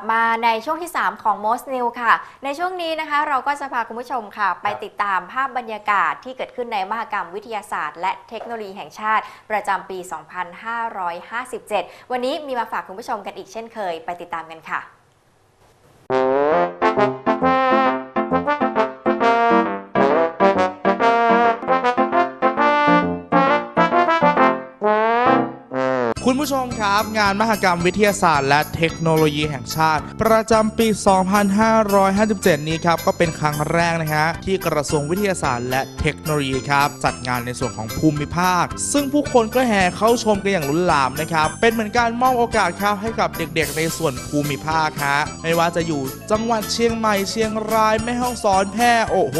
กลับมาในช่วงที่ 3 ของ Most New ค่ะ ในช่วงนี้นะคะเราก็จะพาคุณผู้ชมค่ะ ไปติดตามภาพบรรยากาศที่เกิดขึ้นในมหกรรมวิทยาศาสตร์ และเทคโนโลยีแห่งชาติ ประจำปี 2557 วันนี้มีมาฝากคุณผู้ชมกันอีกเช่นเคย ไปติดตามกันค่ะ คุณผู้ชมครับ งานมหกรรมวิทยาศาสตร์ และเทคโนโลยีแห่งชาติ ประจำปี 2557 นี้ครับ ก็เป็นครั้งแรกนะฮะที่กระทรวงวิทยาศาสตร์ และเทคโนโลยีครับ จัดงานในส่วนของภูมิภาค ซึ่งผู้คนก็แห่เข้าชมกันอย่างล้นหลามนะครับ เป็นเหมือนการมอบโอกาสครับให้กับเด็กๆ ในส่วนภูมิภาคฮะไม่ว่าจะอยู่จังหวัดเชียงใหม่เชียงรายแม่ฮ่องสอนแพร่โอ้โห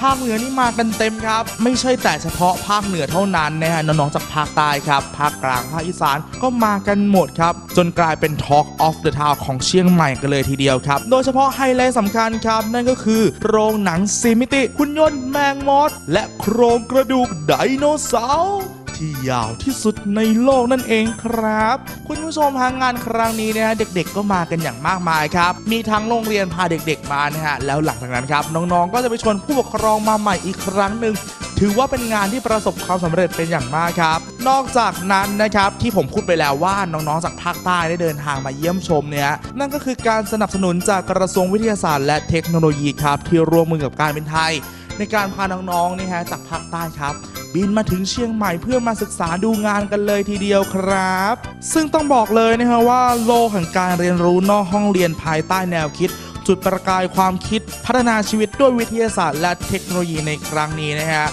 ภาคเหนือนี่มากันเต็มครับ ไม่ใช่แต่เฉพาะภาคเหนือเท่านั้นนะฮะน้องๆจากภาคใต้ครับภาคกลางภาคอีสานก็มากันหมดครับ จนกลายเป็น Talk of the Town ของเชียงใหม่กันเลยทีเดียวครับ โดยเฉพาะไฮไลท์สำคัญครับ นั่นก็คือ โรงหนังซีมิติหุ่นยนต์แมงมอสและโครงกระดูกไดโนเสาร์ที่ยาวที่สุดในโลกนั่นเองครับ คุณผู้ชมทางงานครั้งนี้นะฮะเด็กๆก็มากันอย่างมากมายครับ มีทั้งโรงเรียนพาเด็กๆมานะฮะแล้วหลังจากนั้นครับ น้องๆก็จะไปชวนผู้ปกครองมาใหม่อีกครั้งหนึ่ง ถือว่าเป็นงานที่ประสบความสำเร็จเป็นอย่างมากครับ นอกจากนั้นนะครับที่ผมพูดไปแล้วว่าน้องๆจากภาคใต้ได้เดินทางมาเยี่ยมชมเนี่ยนั่นก็คือการสนับสนุนจากกระทรวงวิทยาศาสตร์ และเทคโนโลยีครับที่ร่วมมือกับการเป็นไทย ในการพาน้องๆนี่ฮะจากภาคใต้ครับบินมาถึงเชียงใหม่เพื่อมาศึกษาดูงานกันเลยทีเดียวครับ ซึ่งต้องบอกเลยนะฮะว่าโลกแห่งการเรียนรู้นอกห้องเรียนภายใต้แนวคิด จุดประกายความคิด พัฒนาชีวิตด้วยวิทยาศาสตร์และเทคโนโลยีในครั้งนี้นะฮะ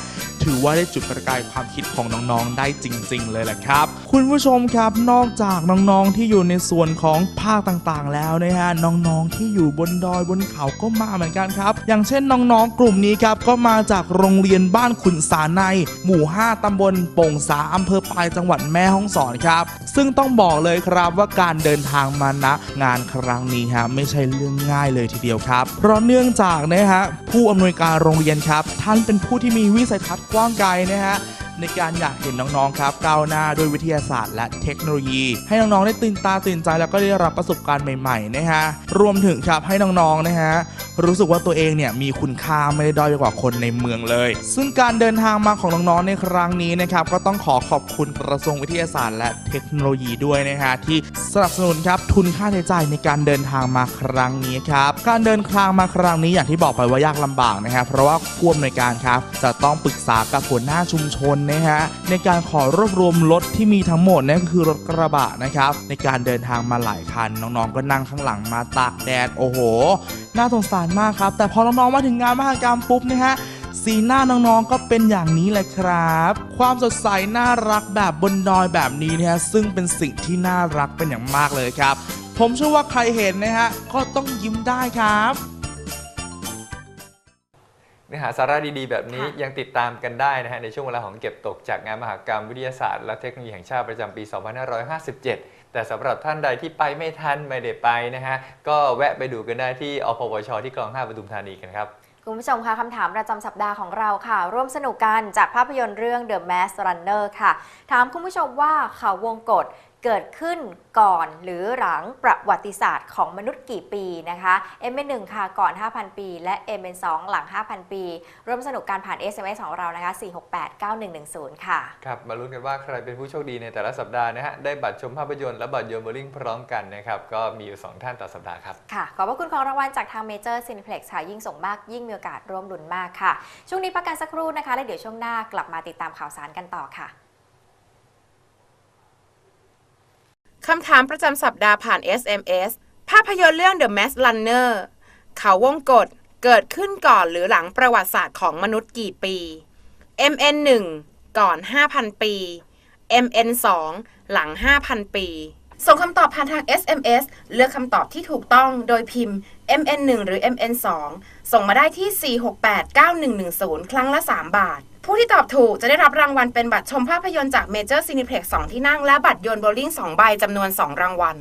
ถือว่าได้จุดประกายความคิดของน้องๆ ได้จริง ๆ เลยแหละครับ คุณผู้ชมครับนอกจากน้องๆที่อยู่ในส่วนของภาคต่างๆ แล้วนะฮะน้องๆที่อยู่บนดอยบนเขาก็มาเหมือนกันครับ อย่างเช่นน้องๆ กลุ่มนี้ครับก็มาจากโรงเรียนบ้านขุนสาใน หมู่ 5ตำบลโป่งสาอำเภอปลายจังหวัดแม่ฮ่องสอนครับ ซึ่งต้องบอกเลยครับว่าการเดินทางมาณงานครั้งนี้ฮะไม่ใช่เรื่องง่ายเลยทีเดียวครับ เพราะเนื่องจากนะฮะผู้อำนวยการโรงเรียนครับ ท่านเป็นผู้ที่มีวิสัยทัศน์กว้างไกลนะฮะในการอยากเห็นน้องๆครับก้าวหน้าด้วยวิทยาศาสตร์และเทคโนโลยี ให้น้องๆได้ตื่นตาตื่นใจแล้วก็ได้รับประสบการณ์ใหม่ๆนะฮะรวมถึงครับให้น้องๆนะฮะ รู้สึกว่าตัวเองเนี่ยมีคุณค่าไม่ได้ด้อยไปกว่าคนในเมืองเลย ซึ่งการเดินทางมาของน้องๆในครั้งนี้นะครับก็ต้องขอขอบคุณกระทรวงวิทยาศาสตร์และเทคโนโลยีด้วยนะฮะที่สนับสนุนครับทุนค่าใช้จ่ายในการเดินทางมาครั้งนี้ครับการเดินทางมาครั้งนี้อย่างที่บอกไปว่ายากลำบากนะครับเพราะว่าผู้อำนวยการครับจะต้องปรึกษากับหัวหน้าชุมชนนะฮะในการขอรวบรวมรถที่มีทั้งหมดนั่นก็คือรถกระบะนะครับในการเดินทางมาหลายคันน้องๆก็นั่งข้างหลังมาตากแดดโอ้โหน่าสงสารมากครับ แต่พอน้องๆมาถึงงานมหกรรมปุ๊บนะฮะสีหน้าน้องๆ ก็เป็นอย่างนี้แหละครับ ความสดใสน่ารักแบบบนดอยแบบนี้นะฮะซึ่งเป็นสิ่งที่น่ารักเป็นอย่างมากเลยครับ ผมเชื่อว่าใครเห็นนะฮะก็ต้องยิ้มได้ครับเนื้อหาสาระดีๆ แบบนี้ยังติดตามกันได้นะฮะในช่วงเวลาของเก็บตกจากงานมหกรรมวิทยาศาสตร์และเทคโนโลยีแห่งชาติประจำปี 2557 แต่สำหรับท่านใดที่ไปไม่ทันไม่ได้ไปนะฮะก็แวะไปดูกันได้ที่อพวช ที่คลอง5ปทุมธานีกันครับคุณผู้ชมคะคำถามประจำสัปดาห์ของเราค่ะ ร่วมสนุกกันจากภาพยนตร์เรื่อง The Mask Runner ค่ะ ถามคุณผู้ชมว่าเขาวงกฏ เกิดขึ้นก่อนหรือหลังประวัติศาสตร์ของมนุษย์กี่ปีนะคะ M เป็น1ค่ะก่อน 5,000 ปี และ M เป็น2หลัง 5,000 ปี ร่วมสนุกการผ่าน SMS ของเรานะคะ 4689110 ค่ะ ครับ มาลุ้นกันว่าใครเป็นผู้โชคดีในแต่ละสัปดาห์นะฮะ ได้บัตรชมภาพยนตร์และบัตรโยนโบลิ่งพร้อมกันนะครับ ก็มีอยู่สองท่านต่อสัปดาห์ครับ ค่ะ ขอบพระคุณของรางวัลจากทางเมเจอร์ซินิเพล็กซ์ค่ะ ยิ่งส่งมากยิ่งมีโอกาสร่วมลุ้นมากค่ะ ช่วงนี้พักกันสักครู่นะคะ แล้วเดี๋ยวช่วงหน้ากลับมาติดตามข่าวสารกันต่อค่ะ คำถามประจำสัปดาห์ผ่าน SMS ภาพยนตร์เรื่อง The Mask Runner เขาวงกฏเกิดขึ้นก่อนหรือหลังประวัติศาสตร์ของมนุษย์กี่ปี MN 1 ก่อน 5,000 ปี MN 2 หลัง 5,000 ปี ส่งคำตอบผ่านทาง SMS เลือกคำตอบที่ถูกต้องโดยพิมพ์ MN 1 หรือ MN 2 ส่งมาได้ที่ 4689110 ครั้งละ 3 บาท ผู้ที่ตอบถูกจะได้รับรางวัลเป็นบัตรชมภาพยนตร์จากเมเจอร์ซีนิเพล็กสองที่นั่งและบัตรโยนโบลิ่ง2ใบจำนวน 2 รางวัล